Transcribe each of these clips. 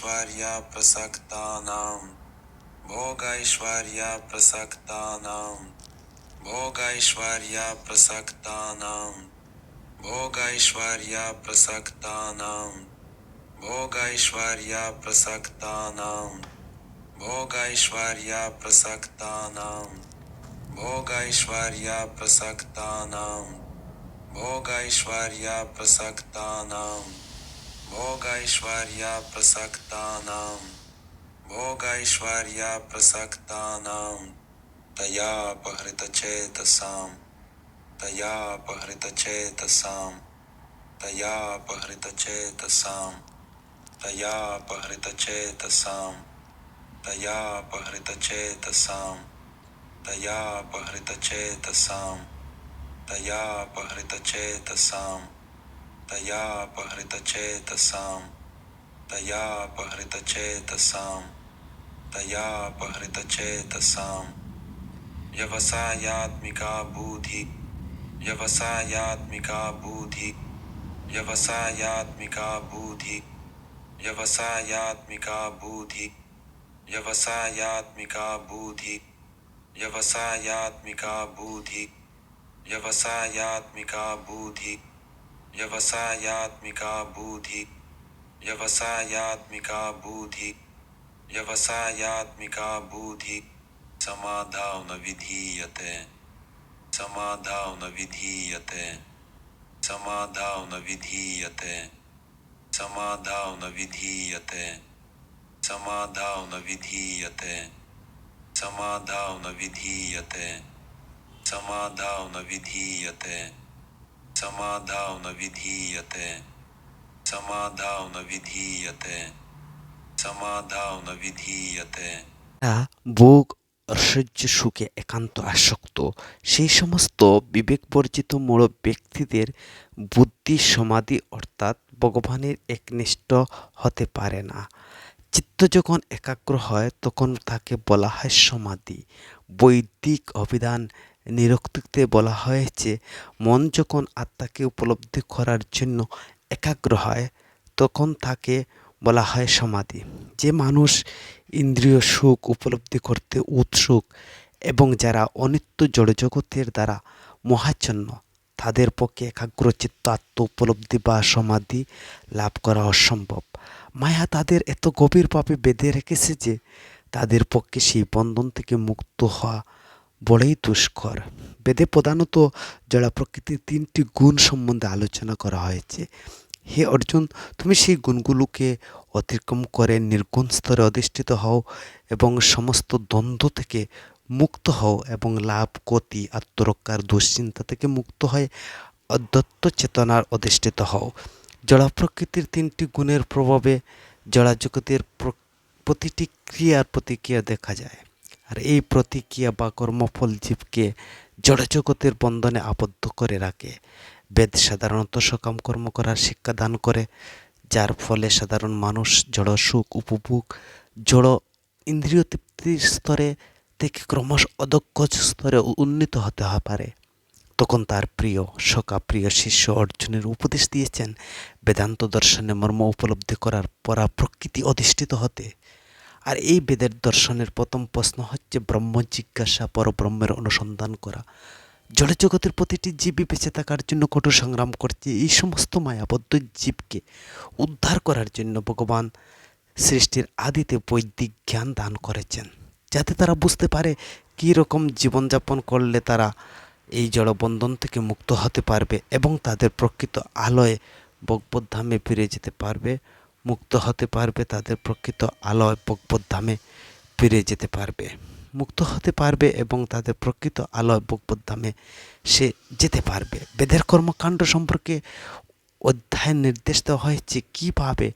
Бога Ишварья просактанам. Бога Ишварья Богайшварья Прасактанам, Богайшварья Прасактанам, Богайшварья Прасактанам, Богайшварья Прасактанам, Богайшварья Прасактанам, Бога Ишварья Богайшварья Прасактанам, Богайшварья Прасактанам, Bogaiśvarya prasaktanam Bogaiśvarya prasaktanam Тая пагритачетасам Тая пагритачетасам Тая пагритачетасам Тая пагритачетасам Тая пагритачетасам Тая пагритачетасам Тая пагритачетасам تیا پہچ تیا پہ چہتیات بوھی جفسیات کافسیات کافسیات کافسیات کاف سایات بوھی جف سمک بوھی व्यवसायात्मिका बुद्धि व्यवसायात्मिका बुद्धि व्यवसायात्मिका बुद्धि समाधान विधीयते समाधान विधीयते समाधान विधीयते समाधान विधीयते समाधान विधीयते समाधान विधीयते समाधान विधीयते समाधान विधीयते समाधान विधीयते समाधान विधीयते যারা ভোগ ঐশ্বর্য সুখে একান্ত আসক্ত সেই সমস্ত বিবেকবর্জিত মূল ব্যক্তিদের বুদ্ধি সমাধি অর্থাৎ ভগবানের একনিষ্ঠ হতে পারে না চিত্ত যখন একাগ্র হয় তখন তাকে বলা হয় সমাধি বৈদিক অভিধান নিরক্তিতে বলা হয়েছে মন যখন আত্মাকে উপলব্ধি করার জন্য একাগ্র হয়, তখন তাকে বলা হয় সমাধি। যে মানুষ ইন্দ্রিয় সুখ উপলব্ধি করতে উৎসুক এবং যারা অনিত্য জড়জগতের দ্বারা মহাচ্ছন্ন, তাদের পক্ষে একাগ্রচিত্ত আত্ম উপলব্ধি বা সমাধি লাভ করা অসম্ভব। মায়া তাদের এত গভীরভাবে বেঁধে রেখেছে যে, তাদের পক্ষে সেই বন্ধন থেকে মুক্ত হওয়া বড়ই দুষ্কর। বেদে প্রধানত জড়া প্রকৃতির তিনটি গুণ সম্বন্ধে আলোচনা করা হয়েছে, হে অর্জুন, তুমি সেই গুণগুলোকে অতিক্রম করে নির্গুণ স্তরে অধিষ্ঠিত হও এবং সমস্ত দ্বন্দ্ব থেকে মুক্ত হও এবং লাভ গতি আত্মরক্ষার দুশ্চিন্তা থেকে মুক্ত হয়ে অদ্বত্ত চেতনার অধিষ্ঠিত হও। জড়া প্রকৃতির তিনটি গুণের প্রভাবে জড়া জগতের প্রতিটি ক্রিয়ার প্রতিক্রিয়া দেখা যায়। আর এই প্রতিক্রিয়া বা কর্মফল জীবকে জড়জগতের বন্ধনে আবদ্ধ করে রাখে। বেদ সাধারণত সকাম কর্ম করার শিক্ষা দান করে, যার ফলে সাধারণ মানুষ জড় সুখ উপভোগ, জড় ইন্দ্রিয় তৃপ্তির স্তরে থেকে ক্রমশ অদক্ষ স্তরে উন্নীত হতে পারে। তখন তার প্রিয় সকা প্রিয় শিষ্য অর্জুনের উপদেশ দিয়েছেন, বেদান্ত দর্শনে মর্ম উপলব্ধি করার পরা প্রকৃতি অধিষ্ঠিত হতে। আর এই বেদের দর্শনের প্রথম প্রশ্ন হচ্ছে ব্রহ্ম জিজ্ঞাসা, পরব্রহ্মের অনুসন্ধান করা। জড়জগতের প্রতিটি জীবই বেঁচে থাকার জন্য কঠোর সংগ্রাম করছে এই সমস্ত মায়াবদ্ধ জীবকে উদ্ধার করার জন্য ভগবান সৃষ্টির আদিতে বৈদিক জ্ঞান দান করেছেন, যাতে তারা বুঝতে পারে কী রকম জীবনযাপন করলে তারা এই জড়বন্ধন থেকে মুক্ত হতে পারবে এবং তাদের প্রকৃত আলোয় বকবদ্ধামে ফিরে যেতে পারবে। মুক্ত হতে পারবে, তাদের প্রকৃত আলোয় বকবদ্ধামে ফিরে যেতে পারবে। মুক্ত হতে পারবে এবং তাদের প্রকৃত আলোয় বকবদ্ধামে সে যেতে পারবে। বেদের কর্মকাণ্ড সম্পর্কে অধ্যায়ের নির্দেশ দেওয়া হয়েছে কীভাবে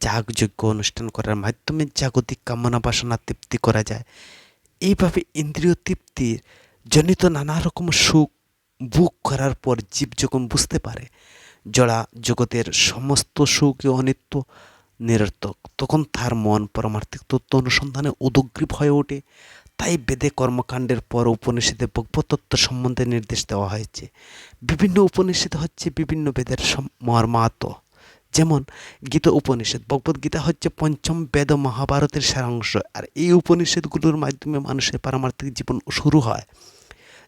যাগযজ্ঞ অনুষ্ঠান করার মাধ্যমে জাগতিক কামনা বাসনা তৃপ্তি করা যায়। এইভাবে ইন্দ্রিয় তৃপ্তির জনিত নানা রকম সুখ বুক করার পর জীব যখন বুঝতে পারে জড়া জগতের সমস্ত সুখে অনিত্য নিরর্থক। তখন তার মন পরমার্থিক তত্ত্ব অনুসন্ধানে উদগ্রীব হয়ে ওঠে। তাই বেদে কর্মকাণ্ডের পর উপনিষদে ভগবতত্ত্ব সম্বন্ধে নির্দেশ দেওয়া হয়েছে। বিভিন্ন উপনিষদ হচ্ছে বিভিন্ন বেদের মর্মাত যেমন গীতা উপনিষদ ভগবদ গীতা হচ্ছে পঞ্চম বেদ ও মহাভারতের সারাংশ। আর এই উপনিষদগুলোর মাধ্যমে মানুষের পারমার্থিক জীবন শুরু হয়।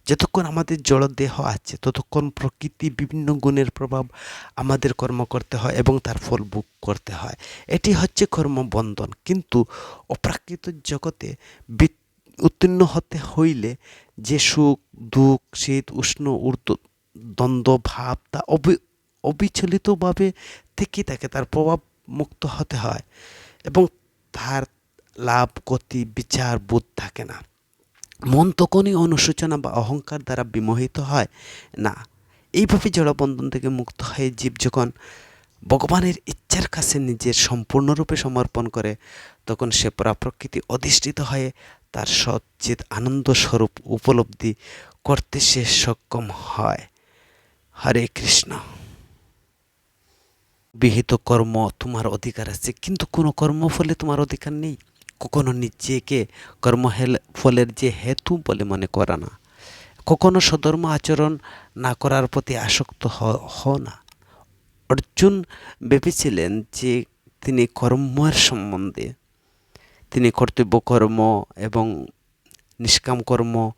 যতক্ষণ আমাদের জড় দেহ আছে, ততক্ষণ প্রকৃতি বিভিন্ন গুণের প্রভাব আমাদের কর্ম করতে হয় এবং তার ফল ভোগ করতে হয়। এটি হচ্ছে কর্মবন্ধন। কিন্তু অপ্রাকৃত জগতে উত্তীর্ণ হতে হইলে যে সুখ, দুঃখ, শীত, উষ্ণ, ঊর্ধ্ব, দ্বন্দ্ব, ভাব, তা অবি অবিচলিতভাবে থেকে থাকে, তার প্রভাব মুক্ত হতে হয় এবং তার লাভ, গতি, বিচার, বোধ থাকে না। মন তখনই অনুশোচনা বা অহংকার দ্বারা বিমোহিত হয়। না, এইভাবে জড়বন্ধন থেকে মুক্ত হয়ে জীব যখন ভগবানের ইচ্ছার কাছে নিজের সম্পূর্ণরূপে সমর্পণ করে, তখন সে প্রকৃতি অধিষ্ঠিত হয়ে তার সচ্চিত আনন্দ স্বরূপ উপলব্ধি করতে সে সক্ষম হয়। হরে কৃষ্ণ। বিহিত কর্ম তোমার অধিকার আছে, কিন্তু কোনো কর্মফলে তোমার অধিকার নেই। কখনো নিজেকে কর্ম ফলের যে হেতু বলে মনে করা না। কখনো সধর্ম আচরণ না করার প্রতি আসক্ত হ- না। অর্জুন ভেবেছিলেন যে তিনি কর্মের সম্বন্ধে, তিনি কর্তব্য কর্ম এবং নিষ্কাম কর্ম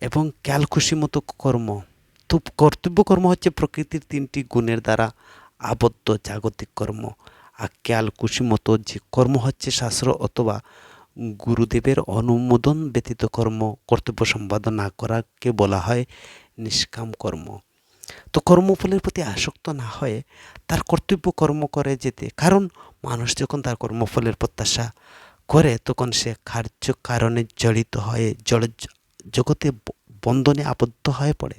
এবং ক্যালকুশি মতো কর্ম। তো কর্তব্য কর্ম হচ্ছে প্রকৃতির তিনটি গুণের দ্বারা আবদ্ধ জাগতিক কর্ম। আর ক্যালকুশি মতো যে কর্ম হচ্ছে শাস্ত্র অথবা গুরুদেবের অনুমোদন ব্যতীত কর্ম, কর্তব্য সম্পাদন না করাকে বলা হয় নিষ্কাম কর্ম। তো কর্মফলের প্রতি আসক্ত না হয়ে তার কর্তব্য কর্ম করে যেতে। কারণ মানুষ যখন তার কর্মফলের প্রত্যাশা করে, তখন সে কার্য কারণে জড়িত হয়ে, জড় জগতে বন্ধনে আবদ্ধ হয়ে পড়ে।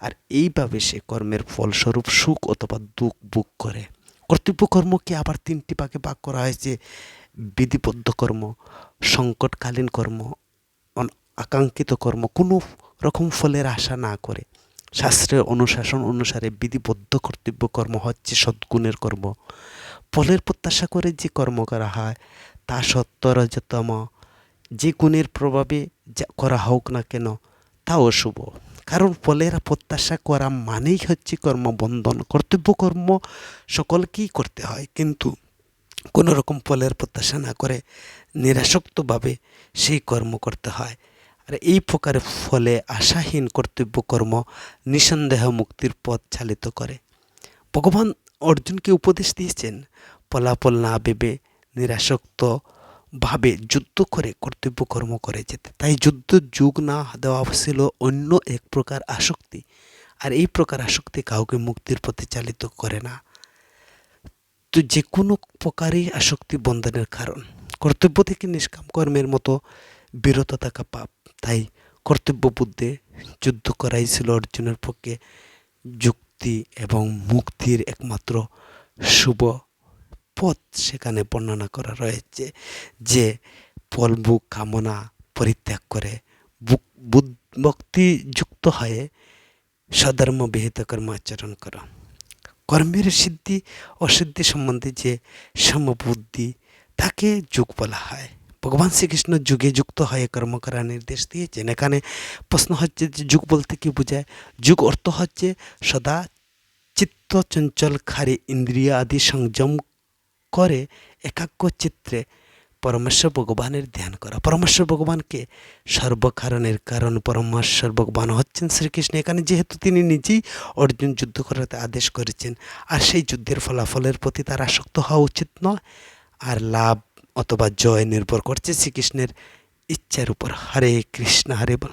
আর এইভাবে সে কর্মের ফলস্বরূপ সুখ অথবা দুঃখ ভোগ করে। কর্তব্য কর্মকে আবার তিনটি ভাগে ভাগ করা হয়েছে? বিধিবদ্ধ কর্ম, সংকটকালীন কর্ম আকাঙ্ক্ষিত কর্ম, কোনো রকম ফলের আশা না করে। শাস্ত্রের অনুশাসন অনুসারে বিধিবদ্ধ কর্তব্য কর্ম হচ্ছে সদ্গুণের কর্ম। ফলের প্রত্যাশা করে যে কর্ম করা হয়, তা সত্য রজতম যে গুণের প্রভাবে করা হোক না কেন তা অশুভ। কারণ ফলের প্রত্যাশা করা মানেই হচ্ছে কর্মবন্ধন, কর্তব্য কর্ম সকলকেই করতে হয়। কিন্তু কোনো রকম ফলের প্রত্যাশা না করে নিরাসক্তভাবে সেই কর্ম করতে হয়। আর এই প্রকারে ফলে আশাহীন কর্তব্য কর্ম নিঃসন্দেহ মুক্তির পথ চালিত করে। ভগবান অর্জুনকে উপদেশ দিয়েছেন, ফলাফল না ভেবে নিরাসক্ত ভাবে যুদ্ধ করে কর্তব্য কর্ম করে যেতে। তাই যুদ্ধ যুগ না দেওয়া ছিল অন্য এক প্রকার আসক্তি। আর এই প্রকার আসক্তি কাউকে মুক্তির পথে চালিত করে না। তো যে কোনো প্রকারই আসক্তি বন্ধনের কারণ। কর্তব্য থেকে নিষ্কাম কর্মের মতো বিরত থাকা পাপ। তাই কর্তব্য বুদ্ধে যুদ্ধ করাই ছিল অর্জুনের পক্ষে যুক্তি এবং মুক্তির একমাত্র শুভ পথ সেখানে বর্ণনা করা রয়েছে যে ফলভোগ কামনা পরিত্যাগ করে ভক্তিযুক্ত হয়ে সধর্ম বিহিত কর্ম আচরণ করো। কর্মের সিদ্ধি অসিদ্ধি সম্বন্ধে যে সমবুদ্ধি, তাকে যুগ বলা হয়। ভগবান শ্রীকৃষ্ণ যুগে যুক্ত হয়ে কর্ম করার নির্দেশ দিয়েছেন। এখানে প্রশ্ন হচ্ছে যে যুগ বলতে কি বোঝায়? যুগ অর্থ হচ্ছে সদা চিত্ত চঞ্চল, খারে, ইন্দ্রিয় আদি সংযম করে একাগ্র চিত্রে পরমেশ্বর ভগবানের ধ্যান করা। পরমেশ্বর ভগবানকে সর্বকারণের কারণ পরমেশ্বর ভগবান হচ্ছেন শ্রীকৃষ্ণ। এখানে যেহেতু তিনি নিজেই অর্জুন যুদ্ধ করাতে আদেশ করেছেন, আর সেই যুদ্ধের ফলাফলের প্রতি তার আসক্ত হওয়া উচিত নয়, আর লাভ অথবা জয় নির্ভর করছে শ্রীকৃষ্ণের ইচ্ছার উপর। হরে কৃষ্ণ, হরে বল।